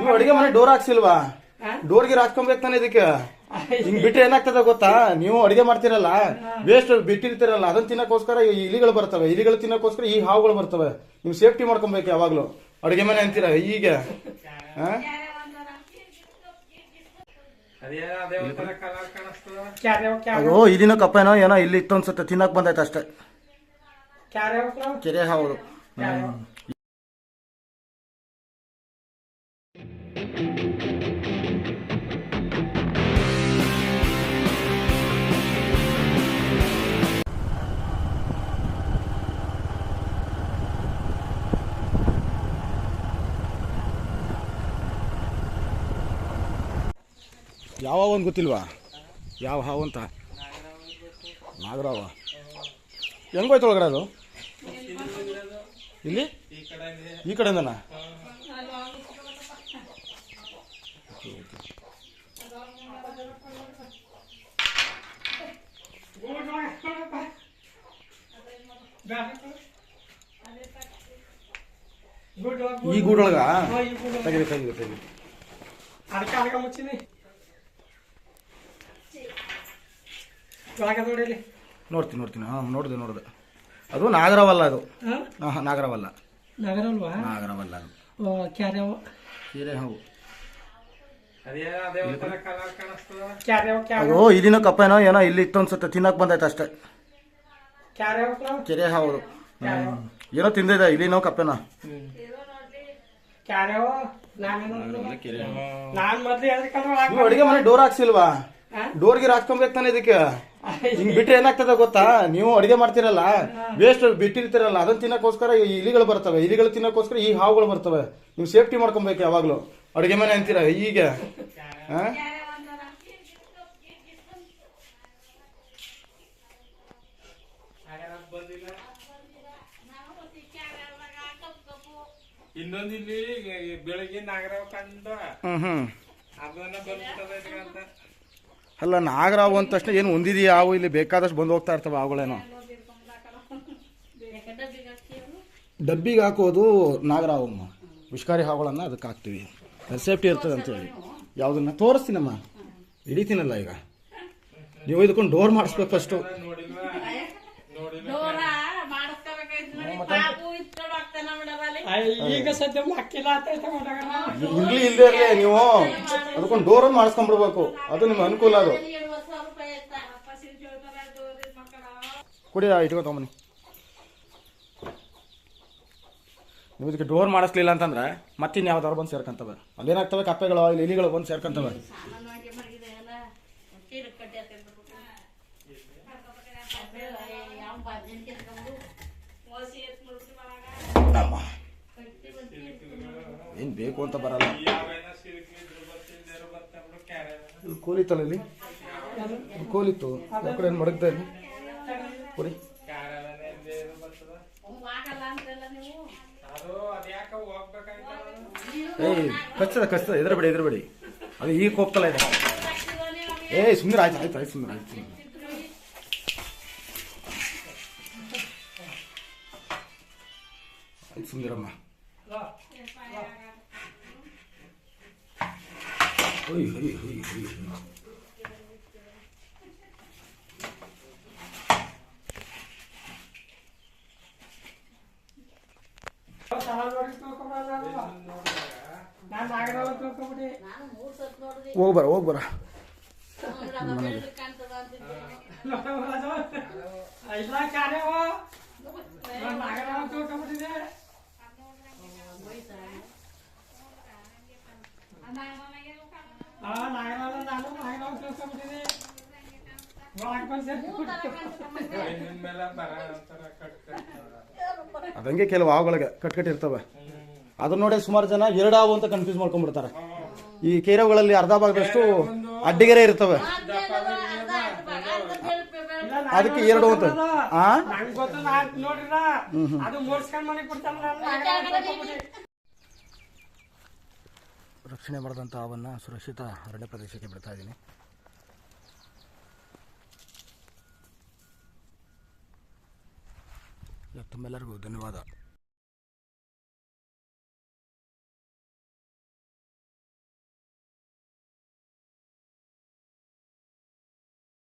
ನೀವು ಅಡಿಗೆ ಮನೆ ಡೋರ್ ಹಾಕ್ಸಿಲ್ವಾ? ಡೋರ್ ಗಿರ್ ಹಾಕ್ಕೊಬೇಕು ತಾನೆ ಇದಕ್ಕೆ. ಹಿಂಗ್ ಬಿಟ್ರೆ ಏನಾಗ್ತದ ಗೊತ್ತಾ? ನೀವು ಅಡಿಗೆ ಮಾಡ್ತಿರಲ್ಲ ವೇಸ್ಟ್ ಬಿಟ್ಟಿರ್ತಿರಲ್ಲ ಅದನ್ನ ತಿನ್ನಕ್ಕೋಸ್ಕರ ಈ ಇಲಿಗಳು ಬರ್ತವೆ. ಇಲಿಗಳು ತಿನ್ನಕ್ಕೋಸ್ಕರ ಈ ಹಾವುಗಳು ಬರ್ತವೆ. ನೀವು ಸೇಫ್ಟಿ ಮಾಡ್ಕೊಬೇಕು ಯಾವಾಗ್ಲೂ. ಅಡಿಗೆ ಮನೆ ಅಂತೀರ ಈಗ ಅಯ್ಯೋ ಅದೇನೋ ಅದೇ ಏನೋ ಇಲ್ಲಿನ ಏನೋ ಇಲ್ಲಿ ಇತ್ತು ಅನ್ಸುತ್ತೆ ತಿನ್ನಕ್ ಬಂದೈತೆ ಅಷ್ಟೇ. ಕ್ಯಾರೆ ಕೆರೆ ಹಾವು ಯಾವ ಒಂದು ಗೊತ್ತಿಲ್ವಾ? ಯಾವ ಹಾವು ಅಂತ? ನಾಗರಾವ. ಹೆಂಗೋಯ್ತು ಒಳಗಡೆ ಅದು? ಇಲ್ಲಿ? ಈ ಕಡೆಯಿಂದನಾ? ಈ ಗೂಡೊಳಗ? ತೆಗೆದು ತೆಗೆದು ತೆಗೆದು ಅದಕ್ಕೆ ಅದಕ್ಕೆ ಮುಚ್ಚಿನಿ. ನೋಡ್ತೀನಿ ನೋಡ್ತೀನಿ. ಹಾಂ ನೋಡಿದೆ ನೋಡಿದೆ. ಅದು ನಾಗರವಲ್ಲ ಅದು. ಹಾಂ? ನಾಗರವಲ್ಲ. ನಗರ ನಾಗರವಲ್ಲ ಅದು. ಕ್ಯಾರೆ ಅದೇನೋ ಅದೇ ಇಲ್ಲಿನ ಕಪ್ಪೇನೋ ಏನೋ ಇಲ್ಲಿ ಇತ್ತು ಅನ್ಸುತ್ತೆ ತಿನ್ನಕ್ ಬಂದೈತೆ ಅಷ್ಟೇ. ಕೆರೆ ಹೌದು. ಏನೋ ತಿಂದಿದೆ ಇಲ್ಲಿನೋ ಕಪ್ಪೇನೋ. ಅಡಿಗೆ ಮನೆ ಡೋರ್ ಹಾಕ್ಸಿಲ್ವಾ? ಡೋರ್ ಗಿರ್ ಹಾಕ್ಕೊಬೇಕು ತಾನೆ ಇದಕ್ಕೆ? ಹಿಂಗ್ ಬಿಟ್ರೆ ಏನಾಗ್ತದ ಗೊತ್ತಾ? ನೀವು ಅಡಿಗೆ ಮಾಡ್ತಿರಲ್ಲ ವೇಸ್ಟ್ ಬಿಟ್ಟಿರ್ತೀರಲ್ಲ ಅದನ್ನ ತಿನ್ನಕ್ಕೋಸ್ಕರ ಈ ಇಲಿಗಳು ಬರ್ತವೆ. ಇಲಿಗಳು ತಿನ್ನಕ್ಕೋಸ್ಕರ ಈ ಹಾವುಗಳು ಬರ್ತವೆ. ನೀವು ಸೇಫ್ಟಿ ಮಾಡ್ಕೊಬೇಕು ಯಾವಾಗ್ಲೂ. ಅಡಿಗೆ ಮನೆ ಅಂತೀರ ಈಗ ಇನ್ನೊಂದಿಲ್ಲಿ ಬೆಳಗ್ಗೆ ನಾಗರಾವ್ ಕಂಡ ಹ್ಮ್ ಹ್ಮ್. ಅದನ್ನ ಬಂದ್ಬಿಟ್ಟದ ಅಂತ ಅಲ್ಲ ನಾಗರಾವು ಅಂದ ತಕ್ಷಣ ಏನು ಹೊಂದಿದೆಯಾ? ಅವು ಇಲ್ಲಿ ಬೇಕಾದಷ್ಟು ಬಂದು ಹೋಗ್ತಾ ಇರ್ತವೆ ಹಾವುಗಳೇನೋ. ಡಬ್ಬಿಗೆ ಹಾಕೋದು ನಾಗರಾವಮ್ಮ ವಿಷಕಾರಿ ಹಾವುಗಳನ್ನು ಅದಕ್ಕೆ ಹಾಕ್ತೀವಿ. ಸೇಫ್ಟಿ ಇರ್ತದೆ ಅಂತೇಳಿ ಯಾವುದನ್ನ ತೋರಿಸ್ತೀನಮ್ಮ? ಹಿಡಿತೀನಲ್ಲ ಈಗ. ನೀವು ಇದಕ್ಕೊಂಡು ಡೋರ್ ಮಾಡಿಸ್ಬೇಕು ಫಸ್ಟು ಈಗ ಸದ್ಯ ಮಕ್ಕಿಲ್ಲ ಅಂತ ಇಲ್ಲದೆ ಇರಲಿ ನೀವು. ಅದಕ್ಕೊಂದು ಡೋರ್ ಮಾಡಿಸ್ಕೊಂಡ್ಬಿಡ್ಬೇಕು ಅದು ನಿಮ್ಗೆ ಅನುಕೂಲ ಅದು. ಕುಡಿ ಇಟ್ಕೊ ತಗೊಂಬನ್ನಿ. ನೀವು ಇದಕ್ಕೆ ಡೋರ್ ಮಾಡಿಸ್ಲಿಲ್ಲ ಅಂತಂದ್ರೆ ಮತ್ತಿನ್ ಯಾವ್ದಾರು ಬಂದು ಸೇರ್ಕೊಂತವೆ. ಅಲ್ಲೇನಾಗ್ತವೆ ಕಪ್ಪೆಗಳು ಇಲ್ಲಿ ಇಲಿಗಳು ಬಂದು ಸೇರ್ಕೊಂತವೆ. ಏನು ಬೇಕು ಅಂತ ಬರಲ್ಲ. ಕೋಲಿತ್ತಲ್ಲ ಇಲ್ಲಿ. ಕೋಲಿತ್ತು ಕಡೆ ಏನು ಮಡಗ್ತಾ ಇಲ್ಲಿ ಕುಡಿ ಏಯ್ ಕಚ್ತದ ಕಚ್ತದೆ ಇದ್ರಬೇಡಿ ಇದ್ರಬೇಡಿ ಅದು ಈಗ ಹೋಗ್ತಲ್ಲ ಇದೆ. ಏಯ್ ಸುಂದರ ಆಯ್ತು ಆಯ್ತು ಆಯ್ತು ಸುಂದರ ಆಯ್ತು ಆಯ್ತು ಸುಮ್ಮನಿರಮ್ಮ ಹೊಯ್ ಹೊಯ್ ಹೊಯ್ ಹೊಯ್ ಹೊಯ್. ನಾನು ನಾಗರಾವ ಅದಂಗೆ ಕೆಲವು ಹಾವುಗಳಿಗೆ ಕಟ್ ಇರ್ತವೆ. ಅದನ್ನ ನೋಡಿ ಸುಮಾರು ಜನ ಎರಡು ಹಾವು ಅಂತ ಕನ್ಫ್ಯೂಸ್ ಮಾಡ್ಕೊಂಡ್ಬಿಡ್ತಾರೆ. ಈ ಕೇರವುಗಳಲ್ಲಿ ಅರ್ಧ ಭಾಗದಷ್ಟು ಅಡ್ಡಿಗೆರೆ ಇರ್ತವೆ. ಅದಕ್ಕೆ ಎರಡು ಅಂತ. ಆ? ರಕ್ಷಣೆ ಮಾಡಿದಂಥ ಹಾವನ್ನು ಸುರಕ್ಷಿತ ಅರಣ್ಯ ಪ್ರದೇಶಕ್ಕೆ ಬಿಡ್ತಾ ಇದ್ದೀನಿ. ತಮ್ಮೆಲ್ಲರಿಗೂ ಧನ್ಯವಾದ.